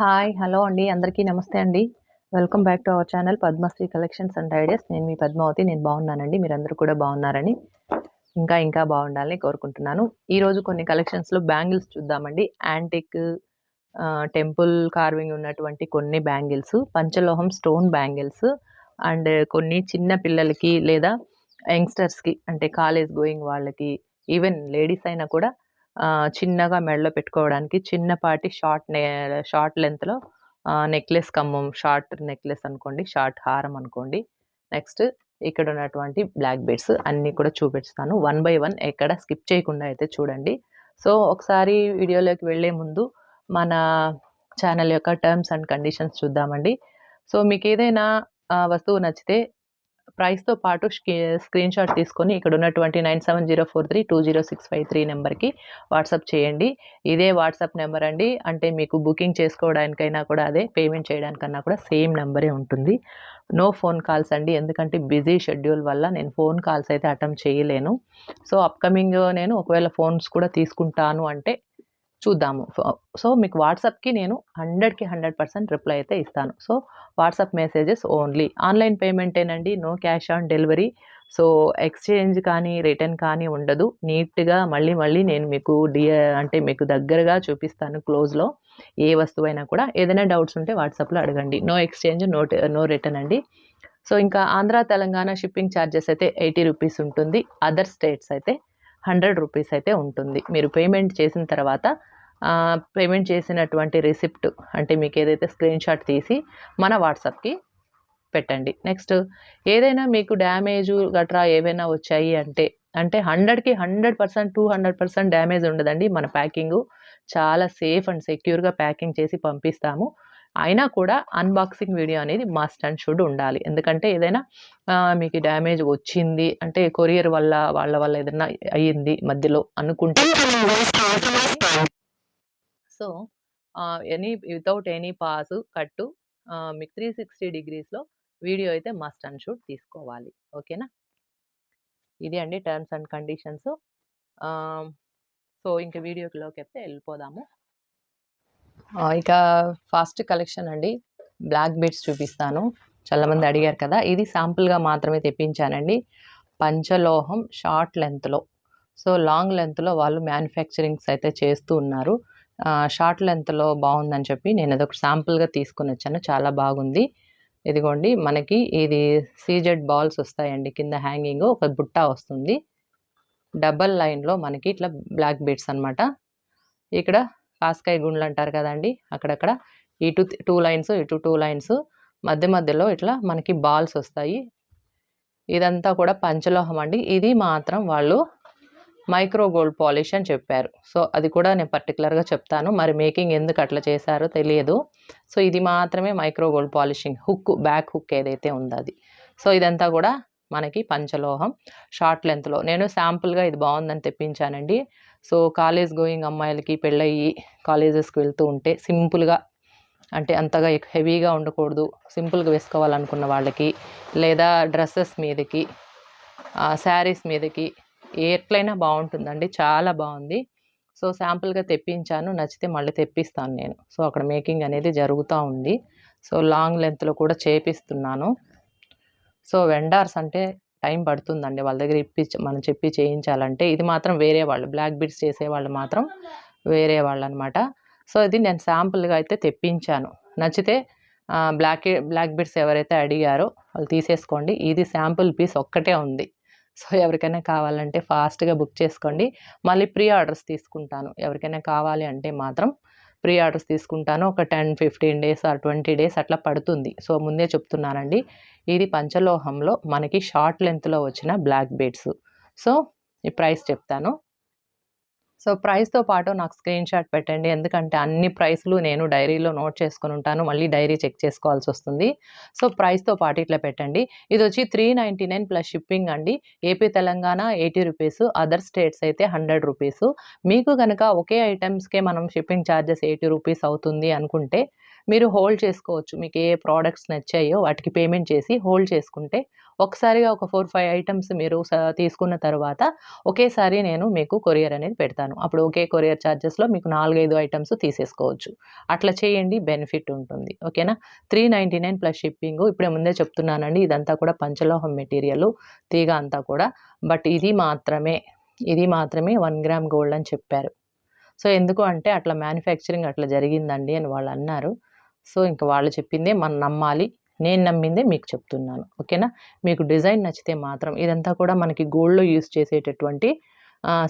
Hi hello అండి. అందరికీ నమస్తే అండి. Welcome back to our channel Padmasri collections and ideas. నేను మీ పద్మావతి నేను బాగున్నానండి. మీరందరూ కూడా బాగున్నారని ఇంకా ఇంకా బాగుండాలని కోరుకుంటున్నాను. ఈరోజు కొన్ని కలెక్షన్స్లో బ్యాంగిల్స్ చూద్దామండి. యాంటిక్ టెంపుల్ కార్వింగ్ ఉన్నటువంటి కొన్ని బ్యాంగిల్స్ పంచలోహం స్టోన్ బ్యాంగిల్స్ అండ్ కొన్ని చిన్న పిల్లలకి లేదా యంగ్స్టర్స్కి అంటే కాలేజ్ గోయింగ్ వాళ్ళకి ఈవెన్ లేడీస్ అయినా కూడా చిన్నగా మెడలో పెట్టుకోవడానికి చిన్నపాటి షార్ట్ నే షార్ట్ లెంత్లో నెక్లెస్ కమ్మం షార్ట్ నెక్లెస్ అనుకోండి షార్ట్ హారం అనుకోండి. నెక్స్ట్ ఇక్కడ ఉన్నటువంటి బ్లాక్ బెడ్స్ అన్నీ కూడా చూపిస్తాను వన్ బై వన్ ఎక్కడ స్కిప్ చేయకుండా అయితే చూడండి. సో ఒకసారి వీడియోలోకి వెళ్ళే ముందు మన ఛానల్ యొక్క టర్మ్స్ అండ్ కండిషన్స్ చూద్దామండి. సో మీకు ఏదైనా వస్తువు నచ్చితే ప్రైస్తో పాటు స్క్రీన్ షాట్ తీసుకొని ఇక్కడ ఉన్నటువంటి nine seven zero four three two zero six five three నెంబర్కి వాట్సాప్ చేయండి. ఇదే వాట్సాప్ నెంబర్ అండి. అంటే మీకు బుకింగ్ చేసుకోవడానికైనా కూడా అదే పేమెంట్ చేయడానికన్నా కూడా సేమ్ నెంబరే ఉంటుంది. నో ఫోన్ కాల్స్ అండి. ఎందుకంటే బిజీ షెడ్యూల్ వల్ల నేను ఫోన్ కాల్స్ అయితే అటెంప్ట్ చేయలేను. సో అప్కమింగ్ నేను ఒకవేళ ఫోన్స్ కూడా తీసుకుంటాను అంటే చూద్దాము. సో మీకు వాట్సాప్కి నేను హండ్రెడ్కి హండ్రెడ్ పర్సెంట్ రిప్లై అయితే ఇస్తాను. So WhatsApp messages only. Online పేమెంటేనండి no cash on delivery. So exchange కానీ రిటర్న్ కానీ ఉండదు. నీట్గా మళ్ళీ మళ్ళీ నేను మీకు డి అంటే మీకు దగ్గరగా చూపిస్తాను క్లోజ్లో. ఏ వస్తువైనా కూడా ఏదైనా డౌట్స్ ఉంటే వాట్సాప్లో అడగండి. No exchange no no return అండి. సో ఇంకా ఆంధ్ర తెలంగాణ షిప్పింగ్ ఛార్జెస్ అయితే ఎయిటీ రూపీస్ ఉంటుంది. అదర్ స్టేట్స్ అయితే హండ్రెడ్ రూపీస్ అయితే ఉంటుంది. మీరు పేమెంట్ చేసిన తర్వాత పేమెంట్ చేసినటువంటి రిసిప్ట్ అంటే మీకు ఏదైతే స్క్రీన్ షాట్ తీసి మన వాట్సాప్కి పెట్టండి. నెక్స్ట్ ఏదైనా మీకు డ్యామేజ్ గట్రా ఏవైనా వచ్చాయి అంటే అంటే హండ్రెడ్కి hundred percent two hundred percent damage ఉండదండి. మన ప్యాకింగ్ చాలా సేఫ్ అండ్ సెక్యూర్గా ప్యాకింగ్ చేసి పంపిస్తాము. అయినా కూడా అన్బాక్సింగ్ వీడియో అనేది మస్ట్ అండ్ షుడ్ ఉండాలి. ఎందుకంటే ఏదైనా మీకు డ్యామేజ్ వచ్చింది అంటే కొరియర్ వల్ల వాళ్ళ వల్ల ఏదైనా అయ్యింది మధ్యలో అనుకుంటే so any without any pause cut మీకు త్రీ సిక్స్టీ డిగ్రీస్లో వీడియో అయితే మస్ట్ అండ్ షుడ్ తీసుకోవాలి. ఓకేనా ఇది అండి టర్మ్స్ అండ్ కండిషన్స్ సో ఇంకా వీడియోలోకి అయితే వెళ్ళిపోదాము. ఇక ఫాస్ట్ కలెక్షన్ అండి. బ్లాక్ బీడ్స్ చూపిస్తాను. చాలామంది అడిగారు కదా ఇది శాంపుల్గా మాత్రమే తెప్పించానండి. పంచలోహం షార్ట్ లెంత్లో సో లాంగ్ లెంత్లో వాళ్ళు మ్యానుఫ్యాక్చరింగ్స్ అయితే చేస్తూ ఉన్నారు. షార్ట్ లెంత్లో బాగుందని చెప్పి నేను అదొక శాంపుల్గా తీసుకుని వచ్చాను. చాలా బాగుంది. ఇదిగోండి మనకి ఇది సీజెడ్ బాల్స్ వస్తాయండి. కింద హ్యాంగింగ్ ఒక బుట్ట వస్తుంది. డబల్ లైన్లో మనకి ఇట్లా బ్లాక్ బీడ్స్ అన్నమాట. ఇక్కడ కాస్కాయ గుండ్లు అంటారు కదండి అక్కడక్కడ. ఇటు టూ లైన్స్ ఇటు టూ లైన్స్ మధ్య మధ్యలో ఇట్లా మనకి బాల్స్ వస్తాయి. ఇదంతా కూడా పంచలోహం అండి. ఇది మాత్రం వాళ్ళు మైక్రో గోల్డ్ పాలిష్ అని చెప్పారు. సో అది కూడా నేను పర్టికులర్గా చెప్తాను. మరి మేకింగ్ ఎందుకు అట్లా చేశారో తెలియదు. సో ఇది మాత్రమే micro gold polishing hook back hook ఏదైతే ఉందో అది. సో ఇదంతా కూడా మనకి పంచలోహం. షార్ట్ లెంత్లో. నేను శాంపుల్గా ఇది బాగుందని తెప్పించానండి. సో కాలేజ్ గోయింగ్ అమ్మాయిలకి పెళ్ళయ్యి కాలేజెస్కి వెళ్తూ ఉంటే సింపుల్గా అంటే అంతగా హెవీగా ఉండకూడదు సింపుల్గా వేసుకోవాలనుకున్న వాళ్ళకి లేదా డ్రెస్సెస్ మీదకి శారీస్ మీదకి ఎట్లయినా బాగుంటుందండి చాలా బాగుంది. సో శాంపుల్గా తెప్పించాను నచ్చితే మళ్ళీ తెప్పిస్తాను నేను. సో అక్కడ మేకింగ్ అనేది జరుగుతూ ఉంది. సో లాంగ్ లెంత్లో కూడా చేపిస్తున్నాను. సో వెండార్స్ అంటే టైం పడుతుందండి. వాళ్ళ దగ్గర ఇప్పి మనం చెప్పి చేయించాలంటే ఇది మాత్రం వేరే వాళ్ళు బ్లాక్ బిడ్స్ చేసే వాళ్ళు మాత్రం వేరే వాళ్ళు అనమాట సో ఇది నేను శాంపుల్గా అయితే తెప్పించాను. నచ్చితే బ్లాక్ బ్లాక్ బిడ్స్ ఎవరైతే అడిగారో వాళ్ళు తీసేసుకోండి. ఇది శాంపుల్ పీస్ ఒక్కటే ఉంది. సో ఎవరికైనా కావాలంటే ఫాస్ట్గా బుక్ చేసుకోండి. మళ్ళీ ప్రీ ఆర్డర్స్ తీసుకుంటాను. ఎవరికైనా కావాలి అంటే మాత్రం ప్రీ ఆర్డర్స్ తీసుకుంటాను. ఒక ten fifteen days or twenty days అట్లా పడుతుంది. సో ముందే చెప్తున్నానండి. ఇది పంచలోహంలో మనకి షార్ట్ లెంత్లో వచ్చిన బ్లాక్ బీడ్స్. సో ఈ ప్రైస్ చెప్తాను. సో ప్రైస్తో పాటు నాకు స్క్రీన్ షాట్ పెట్టండి. ఎందుకంటే అన్ని ప్రైస్లు నేను డైరీలో నోట్ చేసుకుని ఉంటాను. మళ్ళీ డైరీ చెక్ చేసుకోవాల్సి వస్తుంది. సో ప్రైస్తో పాటు ఇట్లా పెట్టండి. ఇది వచ్చి three ninety nine plus shipping అండి. AP Telangana eighty rupees other states అయితే హండ్రెడ్ రూపీస్. మీకు కనుక ఒకే ఐటమ్స్కే మనం షిప్పింగ్ ఛార్జెస్ ఎయిటీ రూపీస్ అవుతుంది అనుకుంటే మీరు హోల్డ్ చేసుకోవచ్చు. మీకు ఏ ప్రోడక్ట్స్ నచ్చాయో వాటికి పేమెంట్ చేసి హోల్డ్ చేసుకుంటే ఒకసారిగా ఒక ఫోర్ ఫైవ్ ఐటమ్స్ మీరు స- తీసుకున్న తర్వాత ఒకేసారి నేను మీకు కొరియర్ అనేది పెడతాను. అప్పుడు ఒకే కొరియర్ ఛార్జెస్లో మీకు నాలుగైదు ఐటమ్స్ తీసేసుకోవచ్చు. అట్లా చేయండి బెనిఫిట్ ఉంటుంది. ఓకేనా? Three ninety nine plus shipping. ఇప్పుడే ముందే చెప్తున్నానండి. ఇదంతా కూడా పంచలోహం మెటీరియల్ తీగ అంతా కూడా. బట్ ఇది మాత్రమే ఇది మాత్రమే వన్ గ్రామ్ గోల్డ్ అని చెప్పారు. సో ఎందుకు అంటే అట్లా మ్యానుఫ్యాక్చరింగ్ అట్లా జరిగిందండి అని వాళ్ళు అన్నారు. సో ఇంకా వాళ్ళు చెప్పిందే మనం నమ్మాలి. నేను నమ్మిందే మీకు చెప్తున్నాను. ఓకేనా? మీకు డిజైన్ నచ్చితే మాత్రం ఇదంతా కూడా మనకి గోల్డ్లో యూస్ చేసేటటువంటి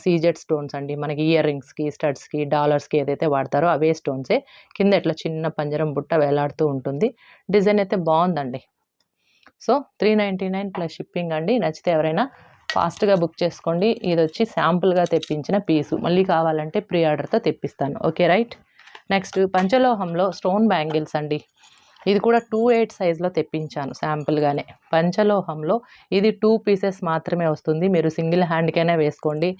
సీజెడ్ స్టోన్స్ అండి. మనకి ఇయర్ రింగ్స్కి స్టడ్స్కి డాలర్స్కి ఏదైతే వాడతారో అవే స్టోన్సే. కింద ఇట్లా చిన్న పంజరం బుట్ట వేలాడుతూ ఉంటుంది. డిజైన్ అయితే బాగుందండి. So three ninety nine plus shipping అండి. నచ్చితే ఎవరైనా ఫాస్ట్గా బుక్ చేసుకోండి. ఇది వచ్చి శాంపుల్గా తెప్పించిన పీసు. మళ్ళీ కావాలంటే ప్రీ ఆర్డర్తో తెప్పిస్తాను. Okay right? నెక్స్ట్ పంచలోహంలో స్టోన్ బ్యాంగిల్స్ అండి. ఇది కూడా టూ ఎయిట్ సైజ్లో తెప్పించాను శాంపుల్గానే. పంచలోహంలో ఇది టూ పీసెస్ మాత్రమే వస్తుంది. మీరు సింగిల్ హ్యాండ్కైనా వేసుకోండి.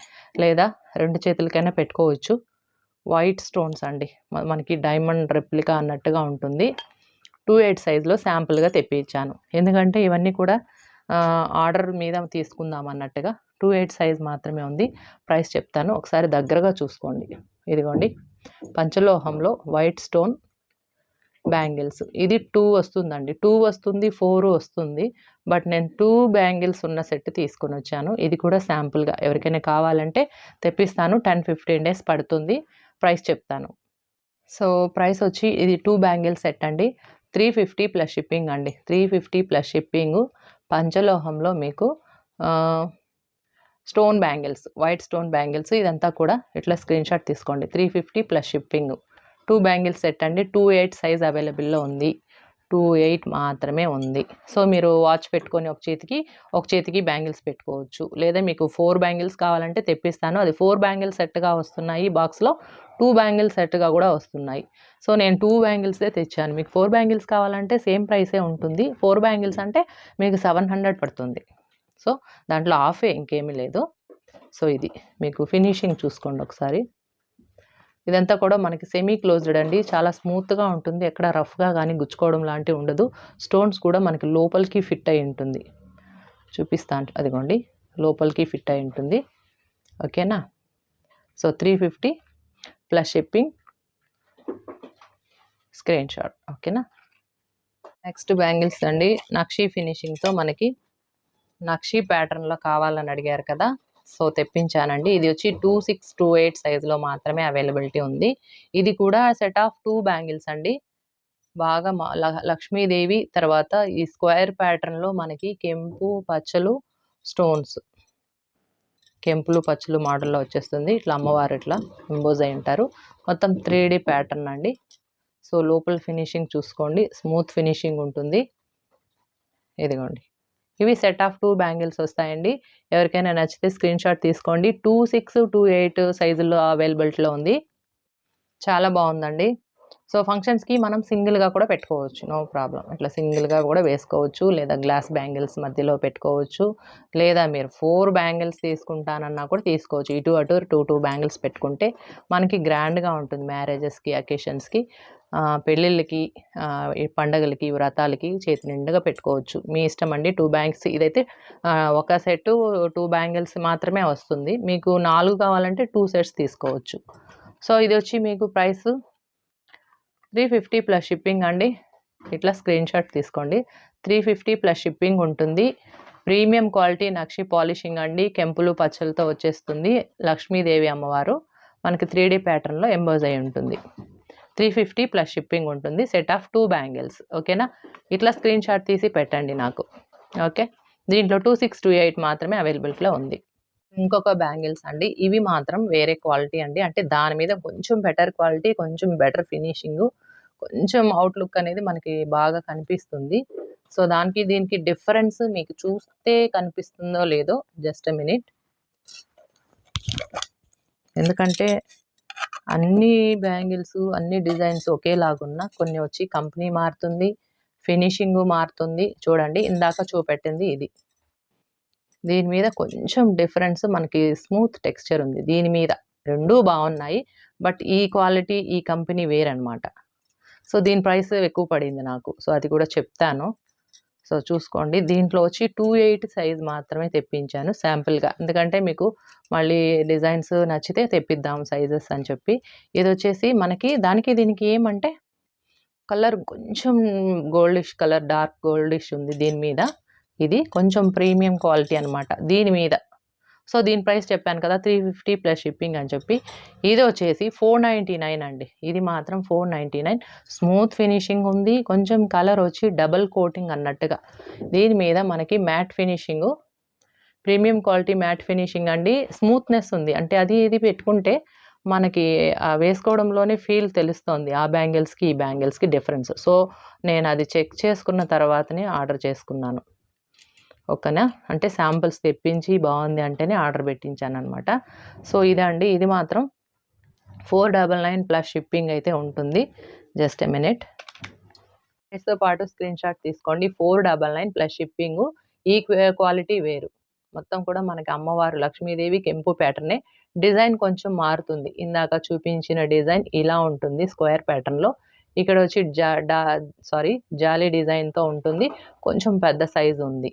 లేదా రెండు చేతులకైనా పెట్టుకోవచ్చు. వైట్ స్టోన్స్ అండి. మనకి డైమండ్ రెప్లికా అన్నట్టుగా ఉంటుంది. టూ ఎయిట్ సైజ్లో శాంపుల్గా తెప్పించాను. ఎందుకంటే ఇవన్నీ కూడా ఆర్డర్ మీద తీసుకుందాం అన్నట్టుగా టూ ఎయిట్ సైజ్ మాత్రమే ఉంది. ప్రైస్ చెప్తాను. ఒకసారి దగ్గరగా చూసుకోండి. ఇదిగోండి. పంచలోహంలో వైట్ స్టోన్ బ్యాంగిల్స్ ఇది టూ వస్తుందండి. టూ వస్తుంది ఫోర్ వస్తుంది. బట్ నేను టూ బ్యాంగిల్స్ ఉన్న సెట్ తీసుకొని వచ్చాను. ఇది కూడా శాంపుల్గా ఎవరికైనా కావాలంటే తెప్పిస్తాను. టెన్ ఫిఫ్టీన్ డేస్ పడుతుంది. ప్రైస్ చెప్తాను. సో ప్రైస్ వచ్చి ఇది టూ బ్యాంగిల్ సెట్ అండి. త్రీ ఫిఫ్టీ ప్లస్ షిప్పింగ్ అండి. త్రీ ఫిఫ్టీ ప్లస్ షిప్పింగ్ పంచలోహంలో మీకు stone bangles white stone bangles ఇదంతా కూడా ఇట్లా స్క్రీన్ షాట్ తీసుకోండి. Three fifty plus shipping. Two bangles set అండి. టూ ఎయిట్ సైజ్ అవైలబుల్లో ఉంది. టూ ఎయిట్ మాత్రమే ఉంది. సో మీరు వాచ్ పెట్టుకొని ఒక చేతికి ఒక చేతికి బ్యాంగిల్స్ పెట్టుకోవచ్చు. లేదా మీకు ఫోర్ బ్యాంగిల్స్ కావాలంటే తెప్పిస్తాను. అది ఫోర్ బ్యాంగిల్స్ సెట్గా వస్తున్నాయి. బాక్స్లో టూ బ్యాంగిల్స్ సెట్గా కూడా వస్తున్నాయి. సో నేను టూ బ్యాంగిల్సే తెచ్చాను. మీకు ఫోర్ బ్యాంగిల్స్ కావాలంటే సేమ్ ప్రైసే ఉంటుంది. ఫోర్ బ్యాంగిల్స్ అంటే మీకు సెవెన్ హండ్రెడ్ పడుతుంది. సో దాంట్లో ఆఫే ఇంకేమీ లేదు. సో ఇది మీకు ఫినిషింగ్ చూసుకోండి ఒకసారి. ఇదంతా కూడా మనకి సెమీ క్లోజ్డ్ అండి. చాలా స్మూత్గా ఉంటుంది. ఎక్కడ రఫ్గా కానీ గుచ్చుకోవడం లాంటివి ఉండదు. స్టోన్స్ కూడా మనకి లోపలికి ఫిట్ అయి ఉంటుంది. చూపిస్తాను అదిగోండి. లోపలికి ఫిట్ అయి ఉంటుంది. ఓకేనా? So three fifty plus shipping screen shot ఓకేనా? నెక్స్ట్ బ్యాంగిల్స్ అండి. నక్షీ ఫినిషింగ్తో మనకి నక్షీ ప్యాటర్న్లో కావాలని అడిగారు కదా సో తెప్పించానండి. ఇది వచ్చి టూ సిక్స్ టూ ఎయిట్ సైజులో మాత్రమే అవైలబిలిటీ ఉంది. ఇది కూడా సెట్ ఆఫ్ టూ బ్యాంగిల్స్ అండి. బాగా మా- లక్ష్మీదేవి తర్వాత ఈ స్క్వేర్ ప్యాటర్న్లో మనకి కెంపు పచ్చలు స్టోన్స్. కెంపులు పచ్చలు మోడల్లో వచ్చేస్తుంది. ఇట్లా అమ్మవారు ఇట్లా ఎంబోజ్ అయి ఉంటారు. మొత్తం త్రీ డి ప్యాటర్న్ అండి. సో లోపల ఫినిషింగ్ చూసుకోండి. స్మూత్ ఫినిషింగ్ ఉంటుంది. ఇదిగోండి. ఇవి సెట్ ఆఫ్ టూ బ్యాంగిల్స్ వస్తాయండి. ఎవరికైనా నచ్చితే స్క్రీన్ షాట్ తీసుకోండి. టూ సిక్స్ టూ ఎయిట్ సైజుల్లో అవైలబిలిటీలో ఉంది. చాలా బాగుందండి. సో ఫంక్షన్స్కి మనం సింగిల్గా కూడా పెట్టుకోవచ్చు. నో ప్రాబ్లం ఇట్లా సింగిల్గా కూడా వేసుకోవచ్చు. లేదా గ్లాస్ బ్యాంగిల్స్ మధ్యలో పెట్టుకోవచ్చు. లేదా మీరు ఫోర్ బ్యాంగిల్స్ తీసుకుంటానన్నా కూడా తీసుకోవచ్చు. ఇటు అటు టూ టూ బ్యాంగిల్స్ పెట్టుకుంటే మనకి గ్రాండ్గా ఉంటుంది మ్యారేజెస్కి అకేషన్స్కి పెళ్ళిళ్ళకి పండగలకి వ్రతాలకి చేతి నిండుగా పెట్టుకోవచ్చు. మీ ఇష్టం అండి. టూ బ్యాంగ్స్ ఇదైతే ఒక సెట్ టూ బ్యాంగిల్స్ మాత్రమే వస్తుంది. మీకు నాలుగు కావాలంటే టూ సెట్స్ తీసుకోవచ్చు. సో ఇది వచ్చి మీకు price three fifty plus shipping అండి. ఇట్లా స్క్రీన్ షాట్ తీసుకోండి. త్రీ ఫిఫ్టీ ప్లస్ షిప్పింగ్ ఉంటుంది. ప్రీమియం క్వాలిటీ నక్షి పాలిషింగ్ అండి. కెంపులు పచ్చలతో వచ్చేస్తుంది లక్ష్మీదేవి అమ్మవారు. మనకి త్రీ డీ ప్యాటర్న్లో ఎంబోజ్ అయి ఉంటుంది. త్రీ ఫిఫ్టీ ప్లస్ షిప్పింగ్ ఉంటుంది. Set of two bangles. ఓకేనా? ఇట్లా స్క్రీన్ షాట్ తీసి పెట్టండి నాకు. ఓకే? దీంట్లో టూ సిక్స్ టూ ఎయిట్ మాత్రమే అవైలబిలిటీలో ఉంది. ఇంకొక బ్యాంగిల్స్ అండి. ఇవి మాత్రం వేరే క్వాలిటీ అండి. అంటే దాని మీద కొంచెం బెటర్ క్వాలిటీ కొంచెం బెటర్ ఫినిషింగ్ కొంచెం అవుట్లుక్ అనేది మనకి బాగా కనిపిస్తుంది. సో దానికి దీనికి డిఫరెన్స్ మీకు చూస్తే కనిపిస్తుందో లేదో జస్ట్ మినిట్. ఎందుకంటే అన్ని బ్యాంగిల్స్ అన్ని డిజైన్స్ ఒకేలాగున్నా కొన్ని వచ్చి కంపెనీ మారుతుంది ఫినిషింగ్ మారుతుంది. చూడండి ఇందాక చూపెట్టింది ఇది. దీని మీద కొంచెం డిఫరెన్స్ మనకి స్మూత్ టెక్స్చర్ ఉంది. దీని మీద రెండూ బాగున్నాయి బట్ ఈ క్వాలిటీ ఈ కంపెనీ వేరనమాట సో దీని ప్రైస్ ఎక్కువ పడింది నాకు. సో అది కూడా చెప్తాను. సో చూసుకోండి. దీంట్లో వచ్చి టూ ఎయిట్ సైజ్ మాత్రమే తెప్పించాను శాంపుల్గా. ఎందుకంటే మీకు మళ్ళీ డిజైన్స్ నచ్చితే తెప్పిద్దాం సైజెస్ అని చెప్పి. ఇది వచ్చేసి మనకి దానికి దీనికి ఏమంటే కలర్ కొంచెం గోల్డిష్ కలర్ డార్క్ గోల్డిష్ ఉంది దీని మీద. ఇది కొంచెం ప్రీమియం క్వాలిటీ అనమాట దీని మీద సో దీని ప్రైస్ చెప్పాను కదా త్రీ ఫిఫ్టీ ప్లస్ షిప్పింగ్ అని చెప్పి. ఇది వచ్చేసి ఫోర్ నైంటీ నైన్ అండి. ఇది మాత్రం four ninety nine. Smooth finishing ఉంది. కొంచెం కలర్ వచ్చి డబల్ కోటింగ్ అన్నట్టుగా. దీని మీద మనకి matte finishing. Premium quality matte finishing అండి. స్మూత్నెస్ ఉంది. అంటే అది ఇది పెట్టుకుంటే మనకి వేసుకోవడంలోనే ఫీల్ తెలుస్తుంది. ఆ బ్యాంగిల్స్కి ఈ బ్యాంగిల్స్కి డిఫరెన్స్. సో నేను అది చెక్ చేసుకున్న తర్వాతనే ఆర్డర్ చేసుకున్నాను. ఓకేనా? అంటే శాంపిల్స్ తెప్పించి బాగుంది అంటేనే ఆర్డర్ పెట్టించాను అనమాట సో ఇదండి. ఇది మాత్రం four double nine plus shipping అయితే ఉంటుంది. జస్ట్ ఎ మినిట్తో పాటు స్క్రీన్ షాట్ తీసుకోండి. Four double nine plus shipping ఈ క్వాలిటీ వేరు. మొత్తం కూడా మనకి అమ్మవారు లక్ష్మీదేవి కెంపు ప్యాటర్నే డిజైన్ కొంచెం మారుతుంది. ఇందాక చూపించిన డిజైన్ ఇలా ఉంటుంది స్క్వేర్ ప్యాటర్న్లో ఇక్కడ వచ్చి జా డా సారీ జాలీ డిజైన్తో ఉంటుంది. కొంచెం పెద్ద సైజు ఉంది.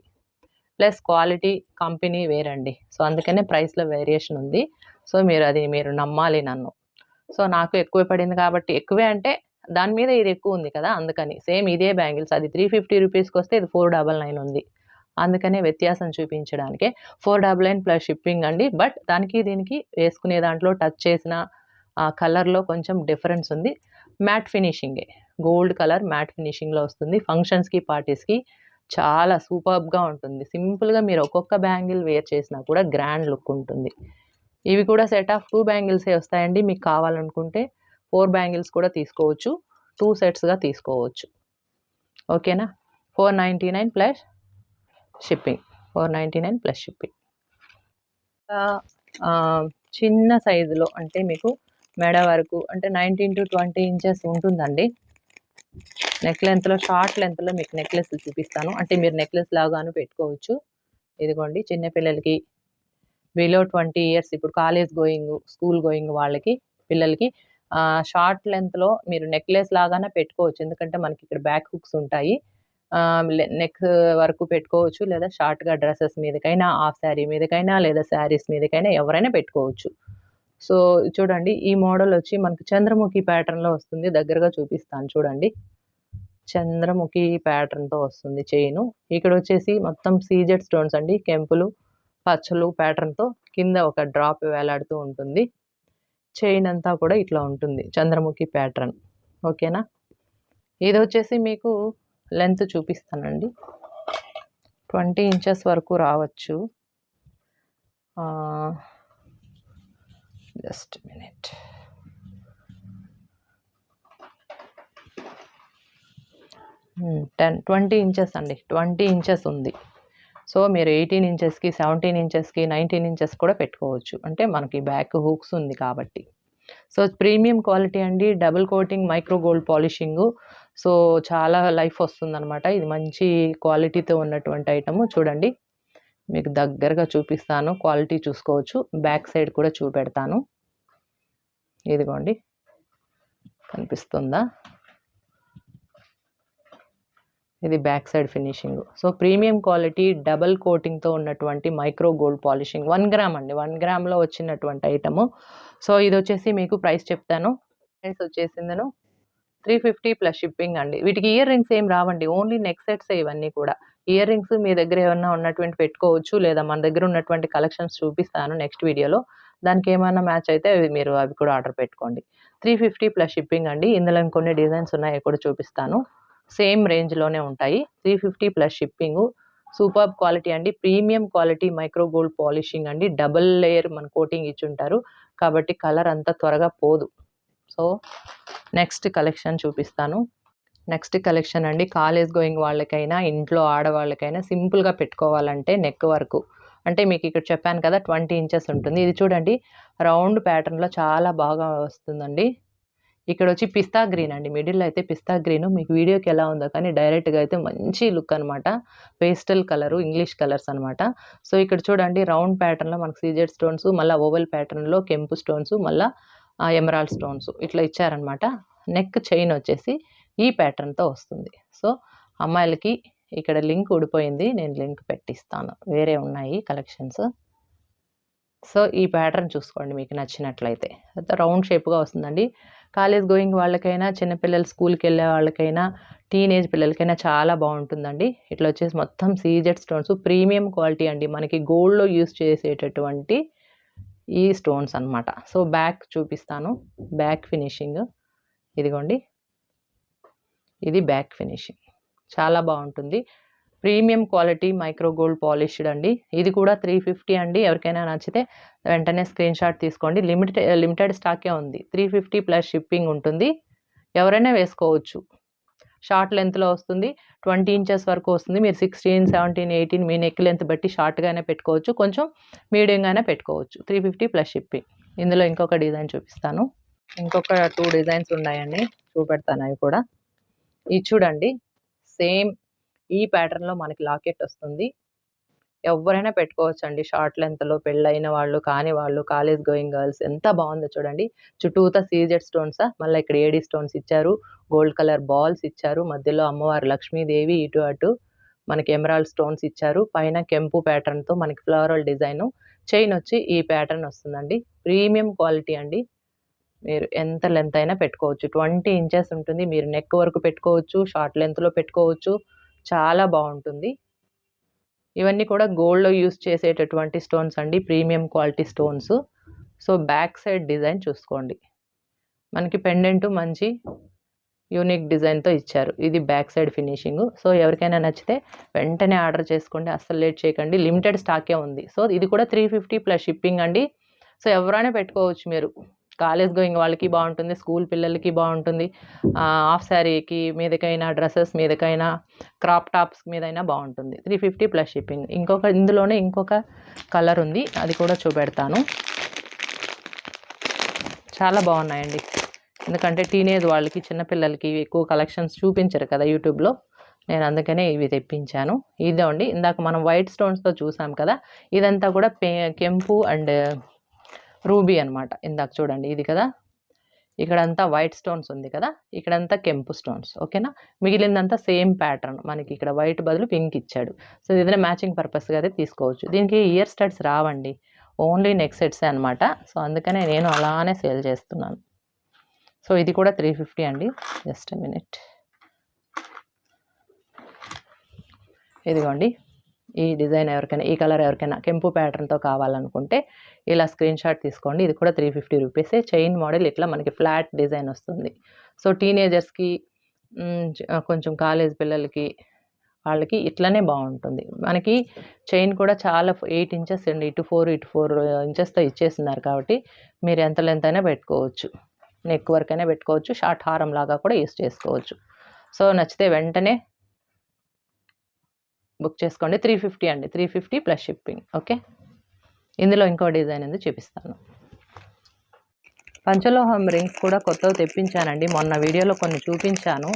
ప్లస్ క్వాలిటీ కంపెనీ వేరండి. సో అందుకనే ప్రైస్లో వేరియేషన్ ఉంది. సో మీరు అది మీరు నమ్మాలి నన్ను. సో నాకు ఎక్కువ పడింది కాబట్టి ఎక్కువే అంటే దాని మీద ఇది ఎక్కువ ఉంది కదా అందుకని. సేమ్ ఇదే బ్యాంగిల్స్. అది త్రీ ఫిఫ్టీ రూపీస్కి వస్తే ఇది ఫోర్ డబల్ నైన్ ఉంది. అందుకనే వ్యత్యాసం చూపించడానికే. Four double nine plus shipping అండి. బట్ దానికి దీనికి వేసుకునే దాంట్లో టచ్ చేసిన కలర్లో కొంచెం డిఫరెన్స్ ఉంది. మ్యాట్ ఫినిషింగే. గోల్డ్ కలర్ మ్యాట్ ఫినిషింగ్లో వస్తుంది. ఫంక్షన్స్కి పార్టీస్కి చాలా సూపర్బ్గా ఉంటుంది. సింపుల్గా మీరు ఒక్కొక్క బ్యాంగిల్ వేర్ చేసినా కూడా గ్రాండ్ లుక్ ఉంటుంది. ఇవి కూడా సెట్ ఆఫ్ టూ బ్యాంగిల్సే వస్తాయండి. మీకు కావాలనుకుంటే ఫోర్ బ్యాంగిల్స్ కూడా తీసుకోవచ్చు. టూ సెట్స్గా తీసుకోవచ్చు. ఓకేనా? Four ninety nine plus shipping. Four ninety nine plus shipping. చిన్న సైజులో అంటే మీకు మెడ వరకు అంటే నైన్టీన్ టు ట్వంటీ ఇంచెస్ ఉంటుందండి. నెక్ లెంత్లో షార్ట్ లెంత్లో మీకు నెక్లెస్ చూపిస్తాను. అంటే మీరు నెక్లెస్ లాగాను పెట్టుకోవచ్చు. ఇదిగోండి చిన్నపిల్లలకి బిలో ట్వంటీ ఇయర్స్ ఇప్పుడు కాలేజ్ గోయింగ్ స్కూల్ గోయింగ్ వాళ్ళకి పిల్లలకి షార్ట్ లెంత్లో మీరు నెక్లెస్ లాగానే పెట్టుకోవచ్చు. ఎందుకంటే మనకి ఇక్కడ బ్యాక్ హుక్స్ ఉంటాయి. నెక్ వరకు పెట్టుకోవచ్చు. లేదా షార్ట్గా డ్రెస్సెస్ మీదకైనా హాఫ్ శారీ మీదకైనా లేదా శారీస్ మీదకైనా ఎవరైనా పెట్టుకోవచ్చు. సో చూడండి ఈ మోడల్ వచ్చి మనకు చంద్రముఖి ప్యాటర్న్లో వస్తుంది. దగ్గరగా చూపిస్తాను చూడండి. చంద్రముఖి ప్యాటర్న్తో వస్తుంది చైను. ఇక్కడ వచ్చేసి మొత్తం సీజెడ్ స్టోన్స్ అండి. కెంపులు పచ్చలు ప్యాటర్న్తో కింద ఒక డ్రాప్ వేలాడుతూ ఉంటుంది. చైన్ అంతా కూడా ఇట్లా ఉంటుంది. చంద్రముఖి ప్యాటర్న్. ఓకేనా? ఇది వచ్చేసి మీకు లెంత్ చూపిస్తానండి. ట్వంటీ ఇంచెస్ వరకు రావచ్చు. Just minute. Ten twenty inches అండి. ట్వంటీ ఇంచెస్ ఉంది. సో మీరు ఎయిటీన్ ఇంచెస్కి సెవెంటీన్ ఇంచెస్కి నైన్టీన్ ఇంచెస్ కూడా పెట్టుకోవచ్చు. అంటే మనకి బ్యాక్ హుక్స్ ఉంది కాబట్టి. సో ప్రీమియం క్వాలిటీ అండి. Double coating micro gold polishing. So చాలా లైఫ్ వస్తుందన్నమాట. ఇది మంచి క్వాలిటీతో ఉన్నటువంటి ఐటము. చూడండి. మీకు దగ్గరగా చూపిస్తాను. క్వాలిటీ చూసుకోవచ్చు. బ్యాక్ సైడ్ కూడా చూపెడతాను. ఇదిగోండి. కనిపిస్తుందా? ఇది back side finishing. So premium quality double కోటింగ్తో ఉన్నటువంటి micro gold polishing. One gram అండి. వన్ గ్రామ్లో వచ్చినటువంటి ఐటము. సో ఇది వచ్చేసి మీకు ప్రైస్ చెప్తాను. ప్రైస్ వచ్చేసిందను. త్రీ ఫిఫ్టీ ప్లస్ షిప్పింగ్ అండి. వీటికి ఇయర్ రింగ్స్ ఏం రావండి. ఓన్లీ నెక్ సెట్స్ ఇవన్నీ కూడా. ఇయర్ రింగ్స్ మీ దగ్గర ఏమన్నా ఉన్నటువంటి పెట్టుకోవచ్చు లేదా మన దగ్గర ఉన్నటువంటి కలెక్షన్స్ చూపిస్తాను నెక్స్ట్ వీడియోలో. దానికి ఏమైనా మ్యాచ్ అయితే అవి మీరు అవి కూడా ఆర్డర్ పెట్టుకోండి. త్రీ ఫిఫ్టీ ప్లస్ షిప్పింగ్ అండి. ఇందులో ఇంకొన్ని డిజైన్స్ ఉన్నాయి కూడా చూపిస్తాను. సేమ్ రేంజ్లోనే ఉంటాయి. Three fifty plus shipping. Super quality అండి. Premium quality micro gold polishing అండి. డబుల్ లేయర్ మన కోటింగ్ ఇచ్చి ఉంటారు కాబట్టి కలర్ అంత త్వరగా పోదు. సో నెక్స్ట్ కలెక్షన్ చూపిస్తాను. నెక్స్ట్ కలెక్షన్ అండి. కాలేజ్ గోయింగ్ వాళ్ళకైనా ఇంట్లో ఆడవాళ్ళకైనా సింపుల్గా పెట్టుకోవాలంటే నెక్ వరకు. అంటే మీకు ఇక్కడ చెప్పాను కదా ట్వంటీ ఇంచెస్ ఉంటుంది. ఇది చూడండి రౌండ్ ప్యాటర్న్లో చాలా బాగా వస్తుందండి. ఇక్కడ వచ్చి పిస్తా గ్రీన్ అండి. మిడిల్ అయితే పిస్తా గ్రీన్. మీకు వీడియోకి ఎలా ఉందో కానీ డైరెక్ట్గా అయితే మంచి లుక్ అనమాట పేస్టల్ కలరు ఇంగ్లీష్ కలర్స్ అనమాట సో ఇక్కడ చూడండి రౌండ్ ప్యాటర్న్లో మనకు సీజెడ్ స్టోన్స్ మళ్ళీ ఓవెల్ ప్యాటర్న్లో కెంపు స్టోన్స్ మళ్ళీ ఎమరాల్డ్ స్టోన్స్ ఇట్లా ఇచ్చారనమాట నెక్ చైన్ వచ్చేసి ఈ ప్యాటర్న్తో వస్తుంది. సో అమ్మాయిలకి ఇక్కడ లింక్ ఊడిపోయింది. నేను లింక్ పెట్టిస్తాను. వేరే ఉన్నాయి కలెక్షన్స్ సో ఈ ప్యాటర్న్ చూసుకోండి మీకు నచ్చినట్లయితే. అయితే రౌండ్ షేప్గా వస్తుందండి. కాలేజ్ గోయింగ్ వాళ్ళకైనా చిన్నపిల్లలు స్కూల్కి వెళ్ళే వాళ్ళకైనా టీనేజ్ పిల్లలకైనా చాలా బాగుంటుందండి. ఇట్లా వచ్చేసి మొత్తం సీజెడ్ స్టోన్స్ ప్రీమియం క్వాలిటీ అండి. మనకి గోల్డ్లో యూస్ చేసేటటువంటి ఈ స్టోన్స్ అనమాట సో బ్యాక్ చూపిస్తాను. బ్యాక్ ఫినిషింగ్ ఇదిగోండి. ఇది బ్యాక్ ఫినిషింగ్. చాలా బాగుంటుంది. Premium quality micro gold polished అండి. ఇది కూడా త్రీ ఫిఫ్టీ అండి. ఎవరికైనా నచ్చితే వెంటనే స్క్రీన్ షాట్ తీసుకోండి. లిమిటెడ్ లిమిటెడ్ స్టాకే ఉంది. త్రీ ఫిఫ్టీ ప్లస్ షిప్పింగ్ ఉంటుంది. ఎవరైనా వేసుకోవచ్చు. షార్ట్ లెంత్లో వస్తుంది. ట్వంటీ ఇంచెస్ వరకు వస్తుంది. మీరు సిక్స్టీన్ సెవెంటీన్ ఎయిటీన్ మీ నెక్ లెంత్ బట్టి షార్ట్గానే పెట్టుకోవచ్చు. కొంచెం మీడియంగానే పెట్టుకోవచ్చు. Three fifty plus shipping. ఇందులో ఇంకొక డిజైన్ చూపిస్తాను. ఇంకొక టూ డిజైన్స్ ఉన్నాయండి. చూపెడతాను అవి కూడా. ఇది చూడండి. సేమ్ ఈ ప్యాటర్న్లో మనకి లాకెట్ వస్తుంది. ఎవరైనా పెట్టుకోవచ్చు అండి షార్ట్ లెంత్లో పెళ్ళైన వాళ్ళు కాని వాళ్ళు కాలేజ్ గోయింగ్ గర్ల్స్ ఎంత బాగుందో చూడండి. చుట్టూతా సీజెడ్ స్టోన్స్ మళ్ళీ ఇక్కడ ఏడీ స్టోన్స్ ఇచ్చారు. గోల్డ్ కలర్ బాల్స్ ఇచ్చారు. మధ్యలో అమ్మవారు లక్ష్మీదేవి ఇటు అటు మనకి ఎమరాల్డ్ స్టోన్స్ ఇచ్చారు. పైన కెంపు ప్యాటర్న్తో మనకి ఫ్లోరల్ డిజైన్ చైన్ వచ్చి ఈ ప్యాటర్న్ వస్తుందండి. ప్రీమియం క్వాలిటీ అండి. మీరు ఎంత లెంత్ అయినా పెట్టుకోవచ్చు. ట్వంటీ ఇంచెస్ ఉంటుంది. మీరు నెక్ వరకు పెట్టుకోవచ్చు షార్ట్ లెంత్లో పెట్టుకోవచ్చు. చాలా బాగుంటుంది. ఇవన్నీ కూడా గోల్డ్లో యూస్ చేసేటటువంటి స్టోన్స్ అండి. Premium quality stones so back side design చూసుకోండి. మనకి పెండెంట్ మంచి యూనిక్ డిజైన్తో ఇచ్చారు. ఇది బ్యాక్ సైడ్ ఫినిషింగ్ సో ఎవరికైనా నచ్చితే వెంటనే ఆర్డర్ చేసుకోండి. అస్సలు లేట్ చేయకండి. లిమిటెడ్ స్టాకే ఉంది. సో ఇది కూడా త్రీ ఫిఫ్టీ ప్లస్ షిప్పింగ్ అండి. సో ఎవరైనా పెట్టుకోవచ్చు మీరు. కాలేజ్ గోయింగ్ వాళ్ళకి బాగుంటుంది స్కూల్ పిల్లలకి బాగుంటుంది. హాఫ్ శారీకి మీదకైనా డ్రెస్సెస్ మీదకైనా క్రాప్ టాప్స్ మీదైనా బాగుంటుంది. Three fifty plus shipping. ఇంకొక ఇందులోనే ఇంకొక కలర్ ఉంది. అది కూడా చూపెడతాను. చాలా బాగున్నాయండి. ఎందుకంటే టీనేజ్ వాళ్ళకి చిన్నపిల్లలకి ఎక్కువ కలెక్షన్స్ చూపించరు కదా యూట్యూబ్లో. నేను అందుకనే ఇవి తెప్పించాను. ఇదండి ఇందాక మనం వైట్ స్టోన్స్తో చూసాం కదా ఇదంతా కూడా కెంపు అండ్ రూబీ అనమాట ఇందాక చూడండి ఇది కదా. ఇక్కడంతా వైట్ స్టోన్స్ ఉంది కదా. ఇక్కడంతా కెంపు స్టోన్స్. ఓకేనా? మిగిలిందంతా సేమ్ ప్యాటర్న్. మనకి ఇక్కడ వైట్ బదులు పింక్ ఇచ్చాడు. సో ఏదైనా మ్యాచింగ్ పర్పస్గా అయితే తీసుకోవచ్చు. దీనికి ఇయర్ స్టడ్స్ రావండి. ఓన్లీ నెక్ సెట్సే అనమాట సో అందుకనే నేను అలానే సేల్ చేస్తున్నాను. సో ఇది కూడా త్రీ ఫిఫ్టీ అండి. Just minute. ఇదిగోండి. ఈ డిజైన్ ఎవరికైనా ఈ కలర్ ఎవరికైనా కెంపు ప్యాటర్న్తో కావాలనుకుంటే ఇలా స్క్రీన్ షాట్ తీసుకోండి. ఇది కూడా త్రీ ఫిఫ్టీ రూపీసే చైన్ మోడల్ ఇట్లా మనకి ఫ్లాట్ డిజైన్ వస్తుంది. సో టీనేజర్స్కి కొంచెం కాలేజ్ పిల్లలకి వాళ్ళకి ఇట్లనే బాగుంటుంది. మనకి చైన్ కూడా చాలా ఎయిట్ ఇంచెస్ అండి ఇటు ఫోర్ ఇటు ఫోర్ ఇంచెస్తో ఇచ్చేస్తున్నారు కాబట్టి మీరు ఎంత లెంత్ అయినా పెట్టుకోవచ్చు. నెక్ వర్క్ అయినా పెట్టుకోవచ్చు. షార్ట్ హారం లాగా కూడా యూస్ చేసుకోవచ్చు. సో నచ్చితే వెంటనే బుక్ చేసుకోండి. త్రీ ఫిఫ్టీ అండి. Three fifty plus shipping. Okay? ఇందులో ఇంకో డిజైన్ ఉంది చూపిస్తాను. పంచలోహం రింగ్స్ కూడా కొత్తవి తెప్పించానండి. మొన్న వీడియోలో కొన్ని చూపించాను.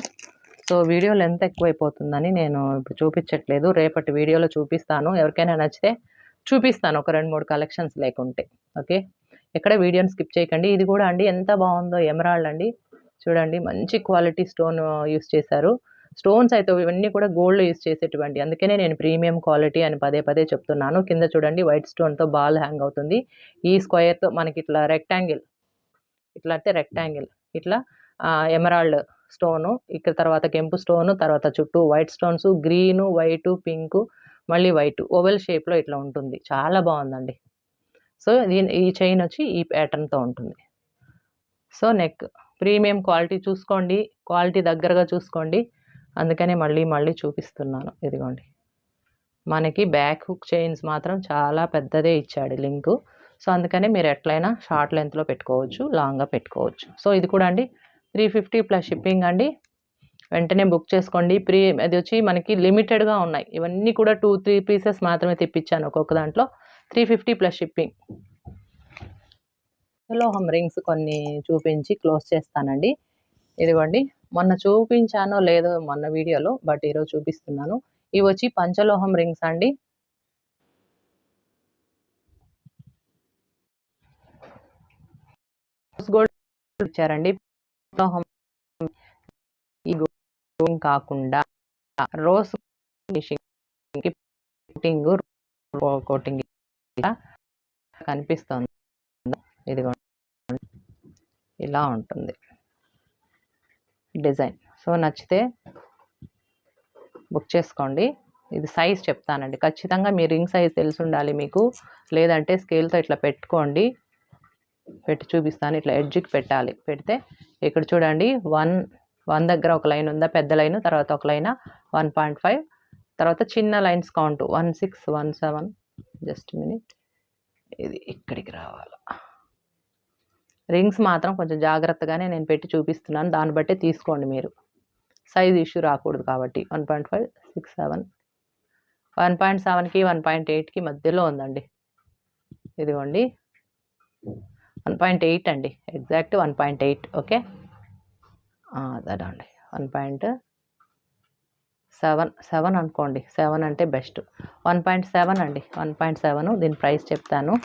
సో వీడియో లెంత్ ఎక్కువైపోతుందని నేను ఇప్పుడు చూపించట్లేదు. రేపటి వీడియోలో చూపిస్తాను. ఎవరికైనా నచ్చితే చూపిస్తాను. ఒక రెండు మూడు కలెక్షన్స్ లేకుంటే. ఓకే? ఎక్కడ వీడియోని స్కిప్ చేయకండి. ఇది కూడా అండి. ఎంత బాగుందో ఎమరాల్డ్ అండి. చూడండి. మంచి క్వాలిటీ స్టోన్ యూస్ చేశారు. స్టోన్స్ అయితే ఇవన్నీ కూడా గోల్డ్ యూస్ చేసేటువంటి అందుకనే నేను ప్రీమియం క్వాలిటీ అని పదే పదే చెప్తున్నాను. కింద చూడండి వైట్ స్టోన్తో బాల్ హ్యాంగ్ అవుతుంది. ఈ స్క్వేర్తో మనకి ఇట్లా రెక్టాంగిల్ ఇట్లా అంటే రెక్టాంగిల్ ఇట్లా ఎమరాల్డ్ స్టోను ఇక్కడ తర్వాత కెంపు స్టోను తర్వాత చుట్టూ white stones green white pink మళ్ళీ వైట్ ఓవెల్ షేప్లో ఇట్లా ఉంటుంది. చాలా బాగుందండి. సో దీని ఈ చైన్ వచ్చి ఈ ప్యాటర్న్తో ఉంటుంది. సో నెక్ ప్రీమియం క్వాలిటీ చూసుకోండి. క్వాలిటీ దగ్గరగా చూసుకోండి. అందుకనే మళ్ళీ మళ్ళీ చూపిస్తున్నాను. ఇదిగోండి. మనకి బ్యాక్ హుక్ చైన్స్ మాత్రం చాలా పెద్దదే ఇచ్చాడు లింకు. సో అందుకనే మీరు ఎట్లయినా షార్ట్ లెంత్లో పెట్టుకోవచ్చు లాంగ్గా పెట్టుకోవచ్చు. సో ఇది కూడా అండి త్రీ ఫిఫ్టీ ప్లస్ షిప్పింగ్ అండి. వెంటనే బుక్ చేసుకోండి. ప్రీ అది వచ్చి మనకి లిమిటెడ్గా ఉన్నాయి. ఇవన్నీ కూడా టూ త్రీ పీసెస్ మాత్రమే తెప్పించాను ఒక్కొక్క దాంట్లో. Three fifty plus shipping. లోహం రింగ్స్ కొన్ని చూపించి క్లోజ్ చేస్తానండి. ఇదిగోండి. మొన్న చూపించానో లేదో మొన్న వీడియోలో బట్ ఈరోజు చూపిస్తున్నాను. ఇవి వచ్చి పంచలోహం రింగ్స్ అండి. గోల్డ్ ఇచ్చారండి. లోహం ఈ కాకుండా రోజ్ కోటింగ్ కోటింగ్ కనిపిస్తుంది. ఇదిగో ఇలా ఉంటుంది. డిజైన్. సో నచ్చితే బుక్ చేసుకోండి. ఇది సైజ్ చెప్తానండి. ఖచ్చితంగా మీ రింగ్ సైజ్ తెలిసి ఉండాలి మీకు. లేదంటే స్కేల్తో ఇట్లా పెట్టుకోండి. పెట్టి చూపిస్తాను. ఇట్లా ఎడ్జ్కి పెట్టాలి. పెడితే ఇక్కడ చూడండి వన్ వన్ దగ్గర ఒక లైన్ ఉందా? పెద్ద లైన్ తర్వాత ఒక లైన్ వన్ పాయింట్ ఫైవ్. తర్వాత చిన్న lines count. One six one seven. Just minute. ఇది ఇక్కడికి రావాలి? రింగ్స్ మాత్రం కొంచెం జాగ్రత్తగానే నేను పెట్టి చూపిస్తున్నాను. దాన్ని బట్టే తీసుకోండి మీరు. సైజ్ ఇష్యూ రాకూడదు కాబట్టి one point five six seven. One point సెవెన్కి వన్ పాయింట్ ఎయిట్కి మధ్యలో ఉందండి. ఇదిగోండి. వన్ పాయింట్ ఎయిట్ అండి. Exact one point eight okay? అదండి. వన్ పాయింట్ సెవెన్ సెవెన్ అనుకోండి. సెవెన్ అంటే బెస్ట్. వన్ పాయింట్ సెవెన్ అండి. వన్ పాయింట్ సెవెన్ దీని ప్రైస్ చెప్తాను.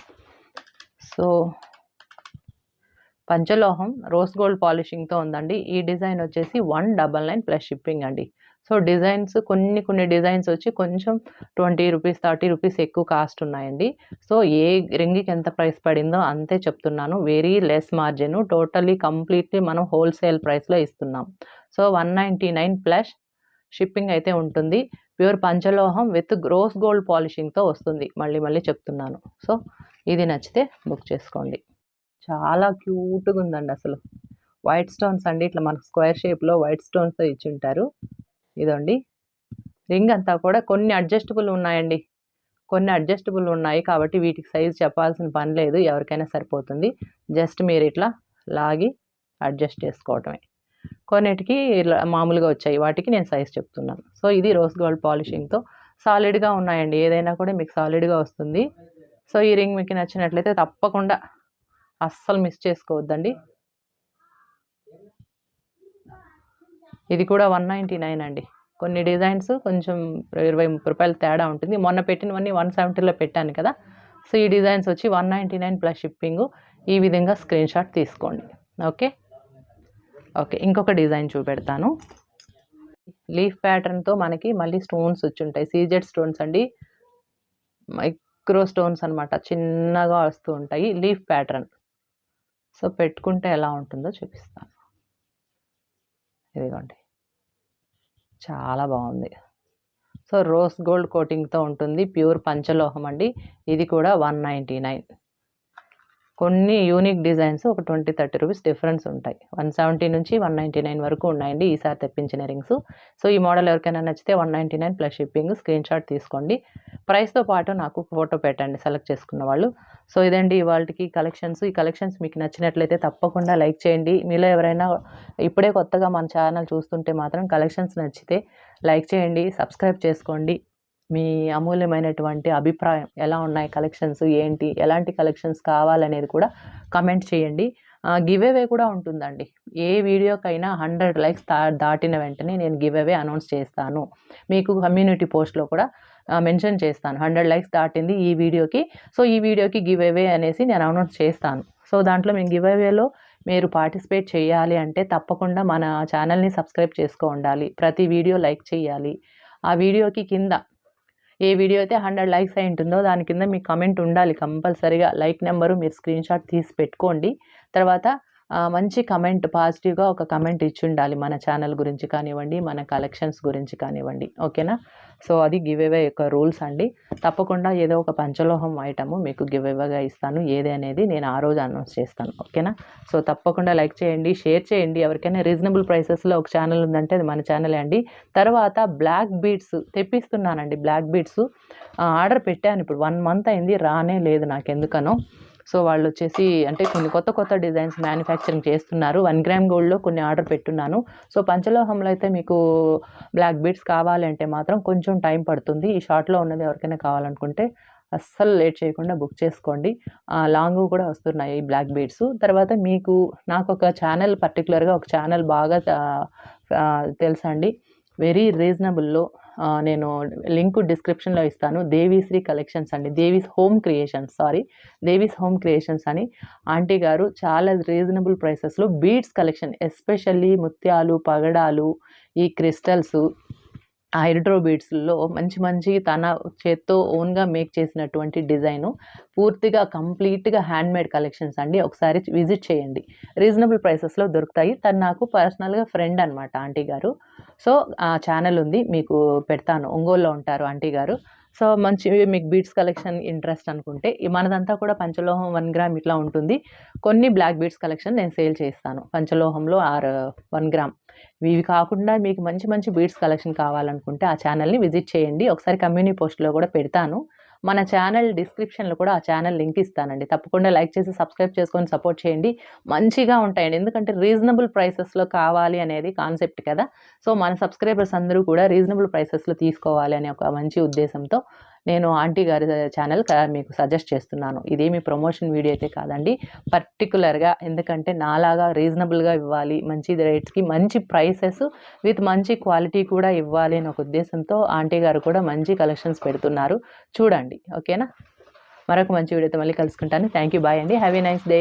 సో పంచలోహం రోస్ గోల్డ్ పాలిషింగ్తో ఉందండి. ఈ డిజైన్ వచ్చేసి one double nine plus shipping అండి. సో డిజైన్స్ కొన్ని కొన్ని డిజైన్స్ వచ్చి కొంచెం ట్వంటీ రూపీస్ థర్టీ రూపీస్ ఎక్కువ కాస్ట్ ఉన్నాయండి. సో ఏ రింగ్కి ఎంత ప్రైస్ పడిందో అంతే చెప్తున్నాను. Very less margin totally completely మనం హోల్సేల్ ప్రైస్లో ఇస్తున్నాం. So one ninety nine plus shipping అయితే ఉంటుంది. ప్యూర్ పంచలోహం విత్ గ్రోస్ గోల్డ్ పాలిషింగ్తో వస్తుంది. మళ్ళీ మళ్ళీ చెప్తున్నాను. సో ఇది నచ్చితే బుక్ చేసుకోండి. చాలా క్యూట్గా ఉందండి అసలు. వైట్ స్టోన్స్ అండి ఇట్లా మనకు స్క్వేర్ షేప్లో వైట్ స్టోన్స్తో ఇచ్చింటారు. ఇదండి. రింగ్ అంతా కూడా కొన్ని అడ్జస్టబుల్ ఉన్నాయండి. కొన్ని అడ్జస్టబుల్ ఉన్నాయి కాబట్టి వీటికి సైజ్ చెప్పాల్సిన పని లేదు ఎవరికైనా సరిపోతుంది. జస్ట్ మీరు ఇట్లా లాగి అడ్జస్ట్ చేసుకోవటమే. కొన్నిటికి మామూలుగా వచ్చాయి వాటికి నేను సైజ్ చెప్తున్నాను. సో ఇది రోజ్ గోల్డ్ పాలిషింగ్తో సాలిడ్గా ఉన్నాయండి. ఏదైనా కూడా మీకు సాలిడ్గా వస్తుంది. సో ఈ రింగ్ మీకు నచ్చినట్లయితే తప్పకుండా అస్సలు మిస్ చేసుకోవద్దండి. ఇది కూడా వన్ నైంటీ నైన్ అండి. కొన్ని డిజైన్స్ కొంచెం ఇరవై ముప్పై రూపాయలు తేడా ఉంటుంది. మొన్న పెట్టినవన్నీ వన్ సెవెంటీలో పెట్టాను కదా. సో ఈ డిజైన్స్ వచ్చి one ninety nine plus shipping. ఈ విధంగా స్క్రీన్ షాట్ తీసుకోండి. ఓకే? ఓకే ఇంకొక డిజైన్ చూపెడతాను. లీఫ్ ప్యాటర్న్తో మనకి మళ్ళీ స్టోన్స్ వచ్చి ఉంటాయి. సీజెడ్ స్టోన్స్ అండి. మైక్రో స్టోన్స్ అనమాట చిన్నగా వస్తూ ఉంటాయి. Leaf pattern. సో పెట్టుకుంటే ఎలా ఉంటుందో చూపిస్తాను. ఇదిగోండి. చాలా బాగుంది. సో రోస్ గోల్డ్ కోటింగ్తో ఉంటుంది. ప్యూర్ పంచలోహం అండి. ఇది కూడా వన్ నైంటీ నైన్. కొన్ని యూనిక్ డిజైన్స్ ఒక ట్వంటీ థర్టీ రూపీస్ డిఫరెన్స్ ఉంటాయి. వన్ సెవెంటీ నుంచి వన్ నైంటీ నైన్ వరకు ఉన్నాయండి ఈసారి తెప్పించిన రింగ్స్ సో ఈ మోడల్ ఎవరికైనా నచ్చితే one ninety nine plus shipping screen shot తీసుకోండి ప్రైస్తో పాటు నాకు ఫోటో పెట్టండి సెలెక్ట్ చేసుకున్న వాళ్ళు. సో ఇదండి ఇవాళకి కలెక్షన్స్ ఈ కలెక్షన్స్ మీకు నచ్చినట్లయితే తప్పకుండా లైక్ చేయండి. మీలో ఎవరైనా ఇప్పుడే కొత్తగా మన ఛానల్ చూస్తుంటే మాత్రం కలెక్షన్స్ నచ్చితే లైక్ చేయండి సబ్స్క్రైబ్ చేసుకోండి. మీ అమూల్యమైనటువంటి అభిప్రాయం ఎలా ఉన్నాయి కలెక్షన్స్ ఏంటి ఎలాంటి కలెక్షన్స్ కావాలనేది కూడా కమెంట్ చేయండి. గివ్ అవే కూడా ఉంటుందండి. ఏ వీడియోకైనా హండ్రెడ్ లైక్స్ దా దాటిన వెంటనే నేను గివ్ అవే అనౌన్స్ చేస్తాను. మీకు కమ్యూనిటీ పోస్ట్లో కూడా మెన్షన్ చేస్తాను. హండ్రెడ్ లైక్స్ దాటింది ఈ వీడియోకి సో ఈ వీడియోకి గివ్ అవే అనేసి నేను అనౌన్స్ చేస్తాను. సో దాంట్లో మేము గివ్ అవేలో మీరు పార్టిసిపేట్ చేయాలి అంటే తప్పకుండా మన ఛానల్ని సబ్స్క్రైబ్ చేసుకో ఉండాలి. ప్రతి వీడియో లైక్ చేయాలి. ఆ వీడియోకి కింద ఏ వీడియో అయితే హండ్రెడ్ లైక్స్ అయి ఉంటుందో దాని కింద మీ కమెంట్ ఉండాలి కంపల్సరీగా. లైక్ నెంబరు మీరు స్క్రీన్ షాట్ తీసి పెట్టుకోండి. తర్వాత మంచి కమెంట్ పాజిటివ్గా ఒక కమెంట్ ఇచ్చి ఉండాలి మన ఛానల్ గురించి కానివ్వండి మన కలెక్షన్స్ గురించి కానివ్వండి. ఓకేనా సో అది గివ్ అవే యొక్క రూల్స్ అండి. తప్పకుండా ఏదో ఒక పంచలోహం ఐటము మీకు గివ్ అవేగా ఇస్తాను. ఏది అనేది నేను ఆ రోజు అనౌన్స్ చేస్తాను. ఓకేనా సో తప్పకుండా లైక్ చేయండి షేర్ చేయండి. ఎవరికైనా రీజనబుల్ ప్రైసెస్లో ఒక ఛానల్ ఉందంటే అది మన ఛానలే అండి. తర్వాత బ్లాక్ బీడ్స్ తెప్పిస్తున్నానండి బ్లాక్ బీడ్స్ ఆర్డర్ పెట్టాను ఇప్పుడు. వన్ మంత్ అయింది రానే లేదు నాకు ఎందుకనో సో వాళ్ళు వచ్చేసి అంటే కొన్ని కొత్త కొత్త డిజైన్స్ మ్యానుఫ్యాక్చరింగ్ చేస్తున్నారు. వన్ గ్రామ్ గోల్డ్లో కొన్ని ఆర్డర్ పెట్టున్నాను. సో పంచలోహంలో అయితే మీకు బ్లాక్ బీడ్స్ కావాలంటే మాత్రం కొంచెం టైం పడుతుంది. ఈ షార్ట్లో ఉన్నది ఎవరికైనా కావాలనుకుంటే అస్సలు లేట్ చేయకుండా బుక్ చేసుకోండి. లాంగ్ కూడా వస్తున్నాయి ఈ బ్లాక్ బీడ్స్. తర్వాత మీకు నాకు ఒక ఛానల్ పర్టికులర్గా ఒక ఛానల్ బాగా తెలుసా అండి వెరీ రీజనబుల్లో నేను లింక్ డిస్క్రిప్షన్లో ఇస్తాను. దేవీశ్రీ కలెక్షన్స్ అండి. Devi's home creations sorry. Devi's home creations అని ఆంటీ గారు చాలా రీజనబుల్ ప్రైసెస్లో బీడ్స్ కలెక్షన్ ఎస్పెషల్లీ ముత్యాలు పగడాలు ఈ క్రిస్టల్స్ హైడ్రో బీడ్స్లో మంచి మంచి తన చేత్తో ఓన్గా మేక్ చేసినటువంటి డిజైను. పూర్తిగా కంప్లీట్గా హ్యాండ్మేడ్ కలెక్షన్స్ అండి. ఒకసారి విజిట్ చేయండి. రీజనబుల్ ప్రైసెస్లో దొరుకుతాయి. తను నాకు పర్సనల్గా ఫ్రెండ్ అనమాట ఆంటీ గారు. సో ఆ ఛానల్ ఉంది. మీకు పెడతాను. ఒంగోలులో ఉంటారు ఆంటీ గారు. సో మంచి మీకు బీడ్స్ కలెక్షన్ ఇంట్రెస్ట్ అనుకుంటే మనదంతా కూడా పంచలోహం వన్ గ్రామ్ ఇట్లా ఉంటుంది. కొన్ని బ్లాక్ బీడ్స్ కలెక్షన్ నేను సేల్ చేస్తాను. పంచలోహంలో ఆర్ వన్ గ్రామ్. ఇవి కాకుండా మీకు మంచి మంచి బీడ్స్ కలెక్షన్ కావాలనుకుంటే ఆ ఛానల్ని విజిట్ చేయండి. ఒకసారి కమ్యూనిటీ పోస్ట్లో కూడా పెడతాను. మన ఛానల్ డిస్క్రిప్షన్లో కూడా ఆ ఛానల్ లింక్ ఇస్తానండి. తప్పకుండా లైక్ చేసి సబ్స్క్రైబ్ చేసుకొని సపోర్ట్ చేయండి. మంచిగా ఉంటాయండి. ఎందుకంటే రీజనబుల్ ప్రైసెస్లో కావాలి అనేది కాన్సెప్ట్ కదా. సో మన సబ్స్క్రైబర్స్ అందరూ కూడా రీజనబుల్ ప్రైసెస్లో తీసుకోవాలి అనే ఒక మంచి ఉద్దేశంతో నేను ఆంటీ గారి ఛానల్ మీకు సజెస్ట్ చేస్తున్నాను. ఇదేమి ప్రమోషన్ వీడియో అయితే కాదండి. పర్టికులర్గా ఎందుకంటే నాలాగా రీజనబుల్గా ఇవ్వాలి మంచి రేట్స్కి మంచి ప్రైసెస్ విత్ మంచి క్వాలిటీ కూడా ఇవ్వాలి అనే ఒక ఉద్దేశంతో ఆంటీ గారు కూడా మంచి కలెక్షన్స్ పెడుతున్నారు. చూడండి ఓకేనా? మరొక మంచి వీడియోతో మళ్ళీ కలుసుకుంటాను. థ్యాంక్ యూ బాయ్ అండి. హ్యావీ నైస్ డే